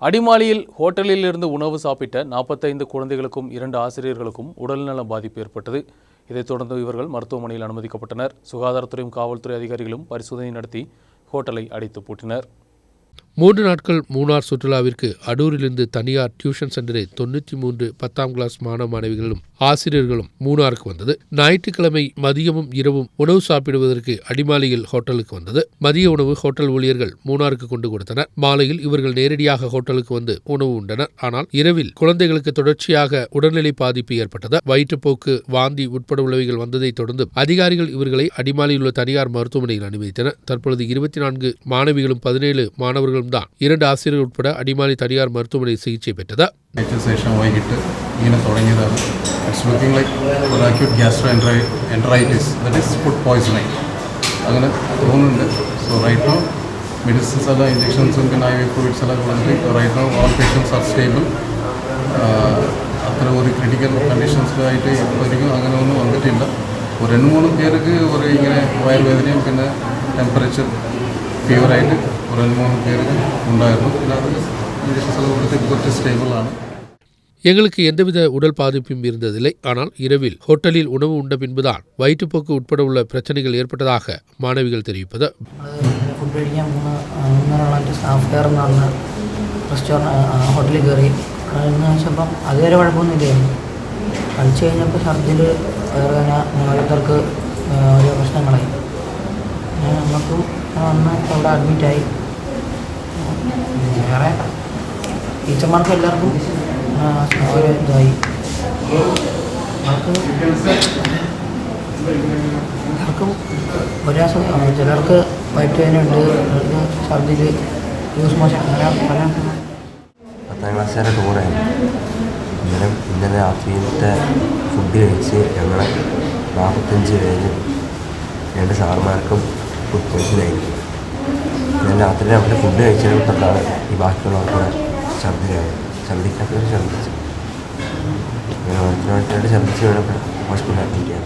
அடிமாலியில் ஹோட்டலில் இருந்து உணவு சாப்பிட்ட நாற்பத்தைந்து குழந்தைகளுக்கும் இரண்டு ஆசிரியர்களுக்கும் உடல்நல பாதிப்பு ஏற்பட்டது. இதைத் தொடர்ந்து இவர்கள் மருத்துவமனையில் அனுமதிக்கப்பட்டனர். சுகாதாரத்துறையும் காவல்துறை அதிகாரிகளும் பரிசோதனை நடத்தி ஹோட்டலை அடைத்து பூட்டினர். மூன்று நாட்கள் மூணார் சுற்றுலாவிற்கு அடூரிலிருந்து தனியார் டியூஷன் சென்டரை தொண்ணூற்றி மூன்று பத்தாம் கிளாஸ் மாணவ மாணவிகளும் ஆசிரியர்களும் மூணாருக்கு வந்தது. ஞாயிற்றுக்கிழமை மதியமும் இரவும் உணவு சாப்பிடுவதற்கு அடிமாலியில் ஹோட்டலுக்கு வந்தது. மதிய உணவு ஹோட்டல் ஊழியர்கள் மூணாருக்கு கொண்டு கொடுத்தனர். மாலையில் இவர்கள் நேரடியாக ஹோட்டலுக்கு வந்து உணவு உண்டனர். ஆனால் இரவில் குழந்தைகளுக்கு தொடர்ச்சியாக உடல்நிலை பாதிப்பு ஏற்பட்டது. வயிற்றுப்போக்கு வாந்தி உட்பட உள்ளவைகள் வந்ததை தொடர்ந்து அதிகாரிகள் இவர்களை அடிமாலியில் உள்ள தனியார் மருத்துவமனையில் அனுமதித்தனர். தற்பொழுது இருபத்தி நான்கு மாணவிகளும் பதினேழு மாணவர்கள் மருத்துவர்களும் தான் இரண்டு ஆசிரியர்கள் உட்பட அடிமாலி தனியார் மருத்துவமனையில் சிகிச்சை பெற்றது വൈകിട്ട് ഇങ്ങനെ തുടങ്ങിയതാണ്. ഒരു അക്യൂട്ട് ഗ്യാസ്ട്രോ എൻട്രൈ എൻട്രൈറ്റിസ് അങ്ങനെ തോന്നുന്നുണ്ട്. So right right all stable അത്ര ക്രിട്ടിക്കൽ അങ്ങനെ ഒന്നും ഒരു രണ്ട് മൂന്ന് പേർക്ക് ഒരു ഇങ്ങനെ വയറുവേദനയും പിന്നെ ടെമ്പറേച്ചർ ഫീവറായിട്ട് ഒരു രണ്ട് മൂന്ന് പേർക്ക് ഉണ്ടായിരുന്നു പിന്നെ അത് ഇഞ്ചക്ഷൻസ് എല്ലാം കൊടുത്ത് കുറച്ച് സ്റ്റേബിളാണ് எங்களுக்கு எந்தவித உடல் பாதிப்பும் இருந்ததில்லை ஆனால் இரவில் ஹோட்டலில் உணவு உண்ட பின்புதான் வயிற்றுப்போக்கு உட்பட உள்ள பிரச்சனைகள் ஏற்பட்டதாக மாணவிகள் தெரிவிப்பது നമ്മൾ ഫുഡ് കഴിക്കാൻ മൂന്ന് മൂന്നരളായിട്ട് സ്റ്റാഫ് കെയർ എന്ന് പറഞ്ഞ റെസ്റ്റോറൻറ്റ് ഹോട്ടലിൽ കയറി എന്ന് വെച്ചപ്പം അതുവരെ കുഴപ്പമൊന്നുമില്ലായിരുന്നു കഴിച്ചു കഴിഞ്ഞപ്പോൾ ഛർദിൽ വേദന ഓരോരുത്തർക്ക് ഓരോ പ്രശ്നങ്ങളായി പിന്നെ നമുക്കും വന്ന് അവിടെ അഡ്മിറ്റായി വേറെ? ടീച്ചർമാർക്കും എല്ലാവർക്കും ഒരു ഇതായി. എല്ലാവർക്കും ഒരേ ചിലർക്ക് വയറ്റുവേദനയുണ്ട് ചിലർക്ക് ഛർദിൽ ലൂസ് മോശം അങ്ങനെ പല പത്താം ക്ലാസ് വരെ ടൂറായിരുന്നു അന്നേരം ഇന്നലെ രാത്രിയിലത്തെ ഫുഡ് കഴിച്ച് ഞങ്ങൾ നാൽപ്പത്തഞ്ച് പേര് രണ്ട് സാറുമാർക്കും ഫുഡ് പോയിസണായിരുന്നു ഇന്നലെ രാത്രി അവിടെ ഫുഡ് കഴിച്ചതിനെ തൊട്ടാണ് ഈ ബാക്കിയുള്ളവർക്ക് ഛർദ്ദിലാണ് ഛർദ്ദിക്കാത്തവർ ഛർദ്ദിച്ചു അങ്ങനെ ഓരോരുത്തരായിട്ട് ഛർദ്ദിച്ച് വേണം ഹോസ്പിറ്റലിൽ അഡ്മിറ്റ് ചെയ്യാൻ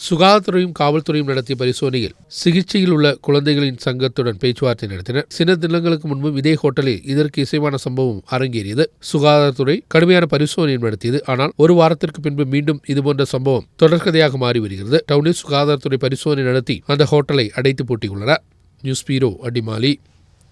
சுகாதாரத்துறையும் காவல்துறையும் நடத்திய பரிசோதனையில் சிகிச்சையில் உள்ள குழந்தைகளின் சங்கத்துடன் பேச்சுவார்த்தை நடத்தினர் சில தினங்களுக்கு முன்பும் இதே ஹோட்டலில் இதற்கு இசைவான சம்பவம் அரங்கேறியது சுகாதாரத்துறை கடுமையான பரிசோதனை நடத்தியது ஆனால் ஒரு வாரத்திற்கு பின்பு மீண்டும் இதுபோன்ற சம்பவம் தொடர்கதையாக மாறி வருகிறது டவுனில் சுகாதாரத்துறை பரிசோதனை நடத்தி அந்த ஹோட்டலை அடைத்து பூட்டியுள்ளனர் Newspiro Adimali.